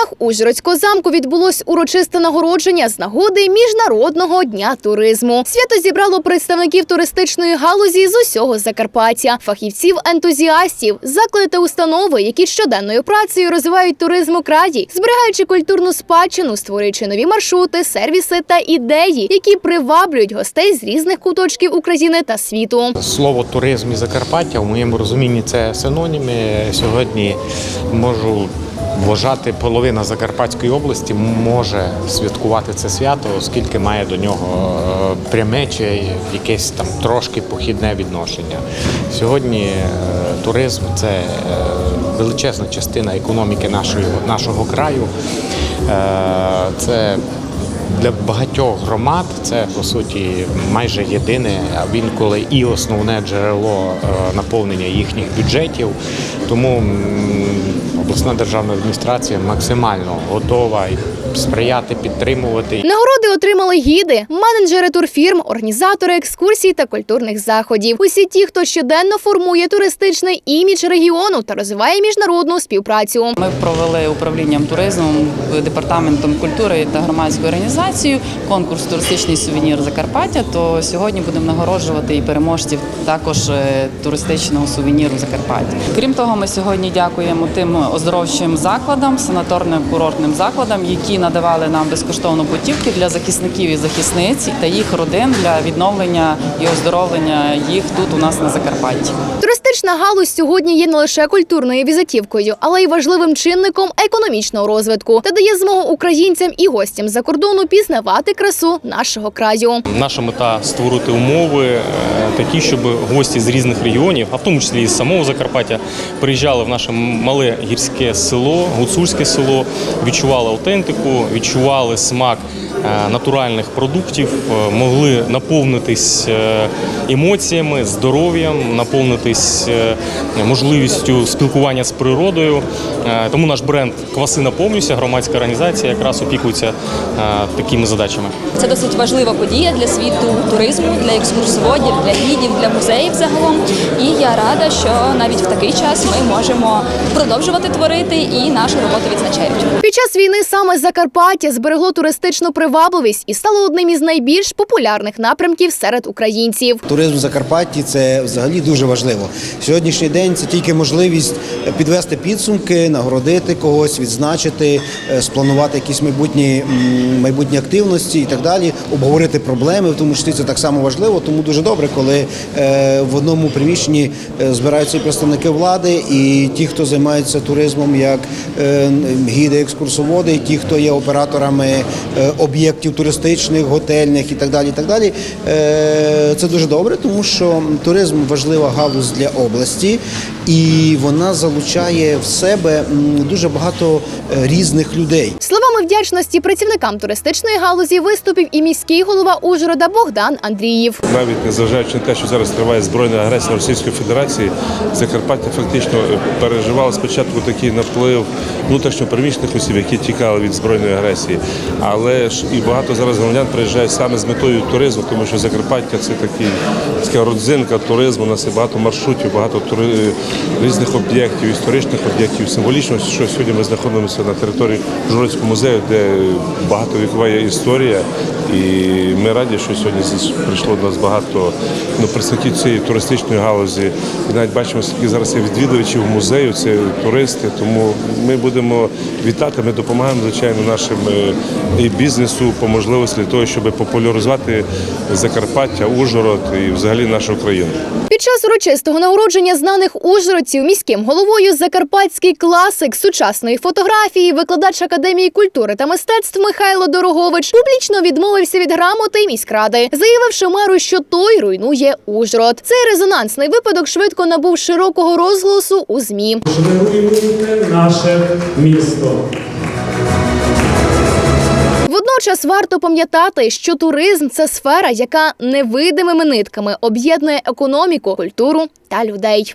стінах Ужгородського замку відбулось урочисте нагородження з нагоди міжнародного дня туризму. Свято зібрало представників туристичної галузі з усього Закарпаття, фахівців, ентузіастів, заклади та установи, які щоденною працею розвивають туризм у краї, зберігаючи культурну спадщину, створюючи нові маршрути, сервіси та ідеї, які приваблюють гостей з різних куточків України та світу. Слово туризм і Закарпаття в моєму розумінні це синоніми. Сьогодні можу вважати, половина Закарпатської області може святкувати це свято, оскільки має до нього е, пряме чи якесь там трошки похідне відношення. Сьогодні е, туризм це е, величезна частина економіки нашої, нашого краю. Це для багатьох громад це по суті майже єдине, а він коли і основне джерело наповнення їхніх бюджетів. Тому обласна державна адміністрація максимально готова сприяти, підтримувати. Нагороди отримали гіди, менеджери турфірм, організатори екскурсій та культурних заходів. Усі ті, хто щоденно формує туристичний імідж регіону та розвиває міжнародну співпрацю. Ми провели управлінням туризмом, департаментом культури та громадською організацією конкурс туристичний сувенір Закарпаття. То сьогодні будемо нагороджувати і переможців також е, туристичного сувеніру Закарпаття. Крім того, ми сьогодні дякуємо тим оздоровчим закладам, санаторним курортним закладам, які надавали нам безкоштовно путівки для захисників і захисниць та їх родин для відновлення і оздоровлення їх тут у нас на Закарпатті. Туристична галузь сьогодні є не лише культурною візитівкою, але й важливим чинником економічного розвитку та дає змогу українцям і гостям за кордону пізнавати красу нашого краю. Наша мета створити умови е, такі, щоб гості з різних регіонів, а в тому числі і з самого Закарпаття, приїжджали в наше мале гірське село, гуцульське село, відчували аутентику, відчували смак е, натуральних продуктів, е, могли наповнитись е, емоціями, здоров'ям, наповнитись можливістю спілкування з природою. Тому наш бренд Кваси наповнюся, громадська організація якраз опікується такими задачами. Це досить важлива подія для світу туризму, для екскурсоводів, для гідів, для музеїв загалом. І я рада, що навіть в такий час ми можемо продовжувати творити і нашу роботу відзначають. Під час війни саме Закарпаття зберегло туристичну привабливість і стало одним із найбільш популярних напрямків серед українців. Туризм в Закарпатті це взагалі дуже важливо. Сьогоднішній день це тільки можливість підвести підсумки, нагородити когось, відзначити, е, спланувати якісь майбутні майбутні активності і так далі, обговорити проблеми. В тому числі це так само важливо. Тому дуже добре, коли е, в одному приміщенні е, збираються і представники влади, і ті, хто займаються туризмом, як е, гіди, екскурсоводи, ті, хто є операторами е, об'єктів туристичних, готельних і так далі. І так далі. Е, Це дуже добре, тому що туризм важлива галузь для області, і вона залучає в себе дуже багато різних людей. Словами вдячності працівникам туристичної галузі виступив і міський голова Ужгорода Богдан Андріїв. Навіть незважаючи на те, що зараз триває збройна агресія Російської Федерації, Закарпаття фактично переживало спочатку такий наплив внутрішньопереміщених осіб, які тікали від збройної агресії. Але ж і багато зараз громадян приїжджають саме з метою туризму, тому що Закарпаття це такий така родзинка туризму. У нас є багато маршрутів, багато тури... різних об'єктів, історичних об'єктів. Символічно, що сьогодні ми знаходимося на території Журицького музею, де багатовікова є історія. І ми раді, що сьогодні прийшло до нас багато ну, представників цієї туристичної галузі. І навіть бачимо, скільки зараз є відвідувачів музею, це туристи. Тому ми будемо вітати. Ми допомагаємо, звичайно, нашим е, і бізнесу по можливості для того, щоб популяризувати Закарпаття, Ужгород і взагалі нашу країну. Під час урочистого нагородження знаних ужгородців міським головою закарпатський класик сучасної фотографії, викладач академії культури та мистецтв Михайло Дорогович публічно відмовився від грамоти міськради, заявивши меру, що той руйнує Ужгород. Цей резонансний випадок швидко набув широкого розголосу у змі. Ви наше місто. Водночас варто пам'ятати, що туризм це сфера, яка невидимими нитками об'єднує економіку, культуру та людей.